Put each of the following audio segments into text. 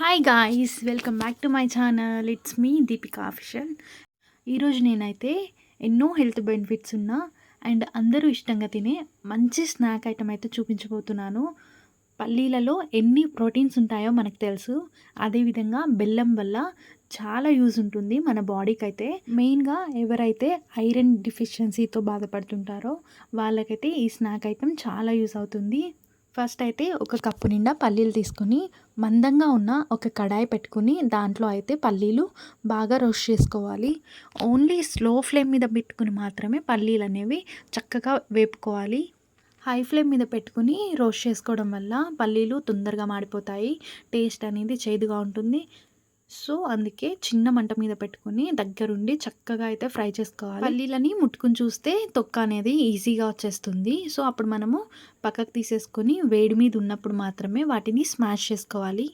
Hi guys welcome back to my channel it's me Deepika official ఈరోజు నేనైతే ఎన్నో health benefits ఉన్న and అందరూ ఇష్టంగా తినే మంచి స్నాక్ ఐటమ్ అయితే చూపించబోతున్నాను. పల్లీలలో ఎన్ని ప్రోటీన్స్ ఉంటాయో మనకు తెలుసు. అదేవిధంగా బెల్లం వల్ల చాలా యూజ్ ఉంటుంది మన బాడీకి అయితే. మెయిన్గా ఎవరైతే ఐరన్ డిఫిషియన్సీతో బాధపడుతుంటారో వాళ్ళకైతే ఈ స్నాక్ ఐటమ్ చాలా యూజ్ అవుతుంది. ఫస్ట్ అయితే ఒక కప్పు నిండా పల్లీలు తీసుకొని మందంగా ఉన్న ఒక కడాయి పెట్టుకుని దాంట్లో అయితే పల్లీలు బాగా రోస్ట్ చేసుకోవాలి. ఓన్లీ స్లో ఫ్లేమ్ మీద పెట్టుకుని మాత్రమే పల్లీలు అనేవి చక్కగా వేపుకోవాలి. హై ఫ్లేమ్ మీద పెట్టుకుని రోస్ట్ చేసుకోవడం వల్ల పల్లీలు తొందరగా మాడిపోతాయి. టేస్ట్ అనేది చేదుగా ఉంటుంది. సో అందుకే చిన్న మంట మీద పెట్టుకుని దగ్గరుండి చక్కగా అయితే ఫ్రై చేసుకోవాలి. పల్లీలని ముట్టుకుని చూస్తే తొక్క అనేది ఈజీగా వచ్చేస్తుంది. సో అప్పుడు మనము పక్కకు తీసేసుకొని వేడి మీద ఉన్నప్పుడు మాత్రమే వాటిని స్మాష్ చేసుకోవాలి.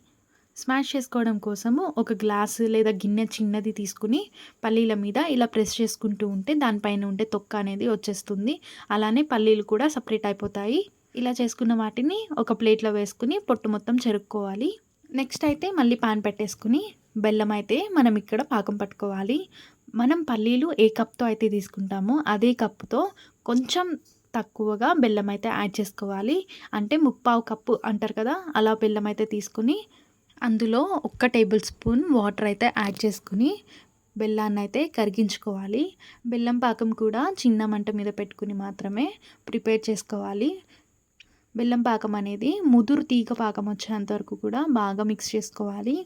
స్మాష్ చేసుకోవడం కోసము ఒక గ్లాస్ లేదా గిన్నె చిన్నది తీసుకుని పల్లీల మీద ఇలా ప్రెస్ చేసుకుంటూ ఉంటే దానిపైన ఉండే తొక్క అనేది వచ్చేస్తుంది. అలానే పల్లీలు కూడా సపరేట్ అయిపోతాయి. ఇలా చేసుకున్న వాటిని ఒక ప్లేట్లో వేసుకుని పొట్టు మొత్తం చెరుక్కోవాలి. నెక్స్ట్ అయితే మళ్ళీ పాన్ పెట్టేసుకుని బెల్లం అయితే మనం ఇక్కడ పాకం పట్టుకోవాలి. మనం పల్లీలు ఏ కప్తో అయితే తీసుకుంటామో అదే కప్పుతో కొంచెం తక్కువగా బెల్లం అయితే యాడ్ చేసుకోవాలి. అంటే ముప్పావు కప్పు అంటారు కదా అలా బెల్లం అయితే తీసుకుని అందులో ఒక్క టేబుల్ స్పూన్ వాటర్ అయితే యాడ్ చేసుకుని బెల్లాన్ని అయితే కరిగించుకోవాలి. బెల్లం పాకం కూడా చిన్న మంట మీద పెట్టుకుని మాత్రమే ప్రిపేర్ చేసుకోవాలి. బెల్లం పాకం అనేది ముదురు తీగ పాకం వచ్చేంత వరకు కూడా బాగా మిక్స్ చేసుకోవాలి.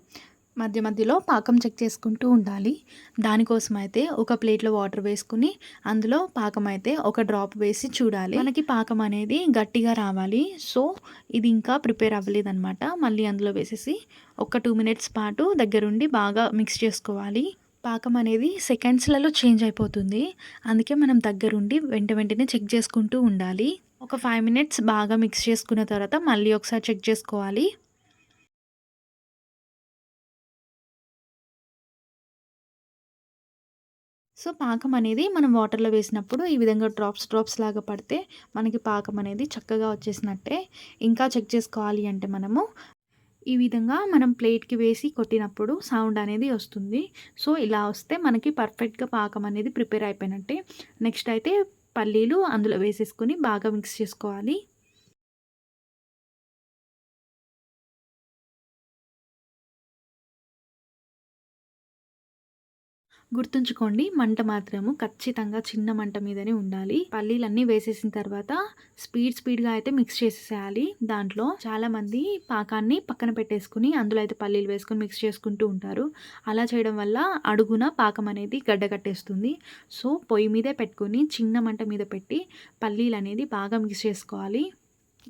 మధ్య మధ్యలో పాకం చెక్ చేసుకుంటూ ఉండాలి. దానికోసం అయితే ఒక ప్లేట్లో వాటర్ వేసుకుని అందులో పాకం అయితే ఒక డ్రాప్ వేసి చూడాలి. మనకి పాకం అనేది గట్టిగా రావాలి. సో ఇది ఇంకా ప్రిపేర్ అవ్వలేదన్నమాట. మళ్ళీ అందులో వేసేసి ఒక టూ మినిట్స్ పాటు దగ్గరుండి బాగా మిక్స్ చేసుకోవాలి. పాకం అనేది సెకండ్స్లలో చేంజ్ అయిపోతుంది. అందుకే మనం దగ్గరుండి వెంట వెంటనే చెక్ చేసుకుంటూ ఉండాలి. ఒక ఫైవ్ మినిట్స్ బాగా మిక్స్ చేసుకున్న తర్వాత మళ్ళీ ఒకసారి చెక్ చేసుకోవాలి. సో పాకం అనేది మనం వాటర్లో వేసినప్పుడు ఈ విధంగా డ్రాప్స్ డ్రాప్స్ లాగా పడితే మనకి పాకం అనేది చక్కగా వచ్చేసినట్టే. ఇంకా చెక్ చేసుకోవాలి అంటే మనము ఈ విధంగా మనం ప్లేట్కి వేసి కొట్టినప్పుడు సౌండ్ అనేది వస్తుంది. సో ఇలా వస్తే మనకి పర్ఫెక్ట్గా పాకం అనేది ప్రిపేర్ అయిపోయినట్టే. నెక్స్ట్ అయితే పల్లీలు అందులో వేసేసుకొని బాగా మిక్స్ చేసుకోవాలి. గుర్తుంచుకోండి మంట మాత్రము ఖచ్చితంగా చిన్న మంట మీదనే ఉండాలి. పల్లీలన్నీ వేసేసిన తర్వాత స్పీడ్ స్పీడ్గా అయితే మిక్స్ చేసేసేయాలి. దాంట్లో చాలా మంది పాకాన్ని పక్కన పెట్టేసుకుని అందులో అయితే పల్లీలు వేసుకుని మిక్స్ చేసుకుంటూ ఉంటారు. అలా చేయడం వల్ల అడుగున పాకం అనేది గడ్డ కట్టేస్తుంది. సో పొయ్యి మీదే పెట్టుకుని చిన్న మంట మీద పెట్టి పల్లీలు అనేది బాగా మిక్స్ చేసుకోవాలి.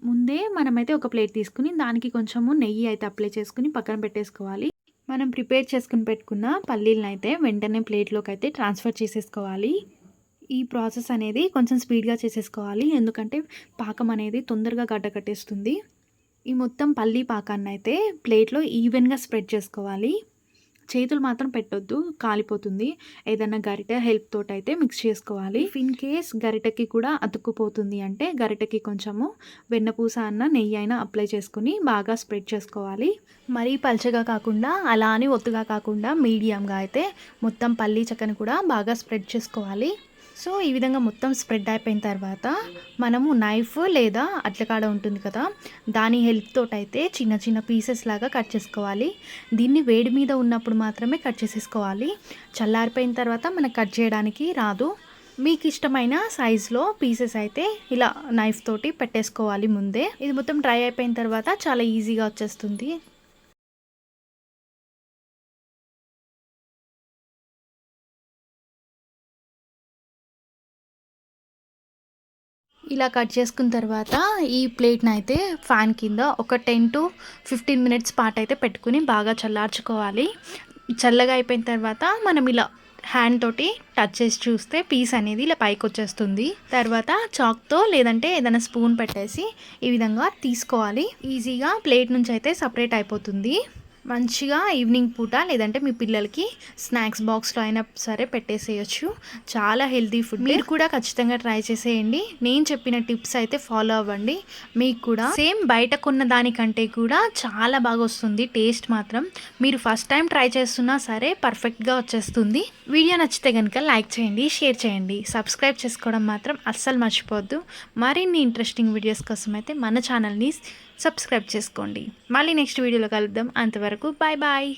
ముందే మనమైతే ఒక ప్లేట్ తీసుకుని దానికి కొంచెము నెయ్యి అయితే అప్లై చేసుకుని పక్కన పెట్టేసుకోవాలి. మనం ప్రిపేర్ చేసుకుని పెట్టుకున్న పల్లీలను అయితే వెంటనే ప్లేట్లోకి అయితే ట్రాన్స్ఫర్ చేసేసుకోవాలి. ఈ ప్రాసెస్ అనేది కొంచెం స్పీడ్గా చేసేసుకోవాలి. ఎందుకంటే పాకం అనేది తొందరగా గడ్డ కట్టేస్తుంది. ఈ మొత్తం పల్లీ పాకాన్ని అయితే ప్లేట్లో ఈవెన్గా స్ప్రెడ్ చేసుకోవాలి. చేతులు మాత్రం పెట్టొద్దు కాలిపోతుంది. ఏదైనా గరిట హెల్ప్ తోటి అయితే మిక్స్ చేసుకోవాలి. ఇన్ కేస్ గరిటకి కూడా అతుక్కుపోతుంది అంటే గరిటకి కొంచెము వెన్నపూస అన్న నెయ్యి అయినా అప్లై చేసుకుని బాగా స్ప్రెడ్ చేసుకోవాలి. మరీ పల్చగా కాకుండా అలా అని ఒత్తుగా కాకుండా మీడియంగా అయితే మొత్తం పల్లీ చక్కని కూడా బాగా స్ప్రెడ్ చేసుకోవాలి. సో ఈ విధంగా మొత్తం స్ప్రెడ్ అయిపోయిన తర్వాత మనము నైఫ్ లేదా అట్లకాడ ఉంటుంది కదా దాని హెల్ప్ తోటి అయితే చిన్న చిన్న పీసెస్ లాగా కట్ చేసుకోవాలి. దీన్ని వేడి మీద ఉన్నప్పుడు మాత్రమే కట్ చేసేసుకోవాలి. చల్లారిపోయిన తర్వాత మనకు కట్ చేయడానికి రాదు. మీకు ఇష్టమైన సైజులో పీసెస్ అయితే ఇలా నైఫ్ తోటి పెట్టేసుకోవాలి ముందే. ఇది మొత్తం డ్రై అయిపోయిన తర్వాత చాలా ఈజీగా వచ్చేస్తుంది. ఇలా కట్ చేసుకున్న తర్వాత ఈ ప్లేట్ని అయితే ఫ్యాన్ కింద ఒక టెన్ టు ఫిఫ్టీన్ మినిట్స్ పాటు అయితే పెట్టుకుని బాగా చల్లార్చుకోవాలి. చల్లగా అయిపోయిన తర్వాత మనం ఇలా హ్యాండ్ తోటి టచ్ చేసి చూస్తే పీస్ అనేది ఇలా పైకి వచ్చేస్తుంది. తర్వాత చాక్తో లేదంటే ఏదైనా స్పూన్ పెట్టేసి ఈ విధంగా తీసుకోవాలి. ఈజీగా ప్లేట్ నుంచి అయితే సపరేట్ అయిపోతుంది. మంచిగా ఈవినింగ్ పూట లేదంటే మీ పిల్లలకి స్నాక్స్ బాక్స్లో అయినా సరే పెట్టేసేయచ్చు. చాలా హెల్తీ ఫుడ్. మీరు కూడా ఖచ్చితంగా ట్రై చేసేయండి. నేను చెప్పిన టిప్స్ అయితే ఫాలో అవ్వండి. మీకు కూడా సేమ్ బయట కొన్న దానికంటే కూడా చాలా బాగా వస్తుంది. టేస్ట్ మాత్రం మీరు ఫస్ట్ టైం ట్రై చేస్తున్నా సరే పర్ఫెక్ట్గా వచ్చేస్తుంది. వీడియో నచ్చితే కనుక లైక్ చేయండి షేర్ చేయండి. సబ్స్క్రైబ్ చేసుకోవడం మాత్రం అస్సలు మర్చిపోవద్దు. మరిన్ని ఇంట్రెస్టింగ్ వీడియోస్ కోసం అయితే మన ఛానల్ని సబ్స్క్రైబ్ చేసుకోండి. మళ్ళీ నెక్స్ట్ వీడియోలో కలుద్దాం. అంతవరకు బాయ్ బాయ్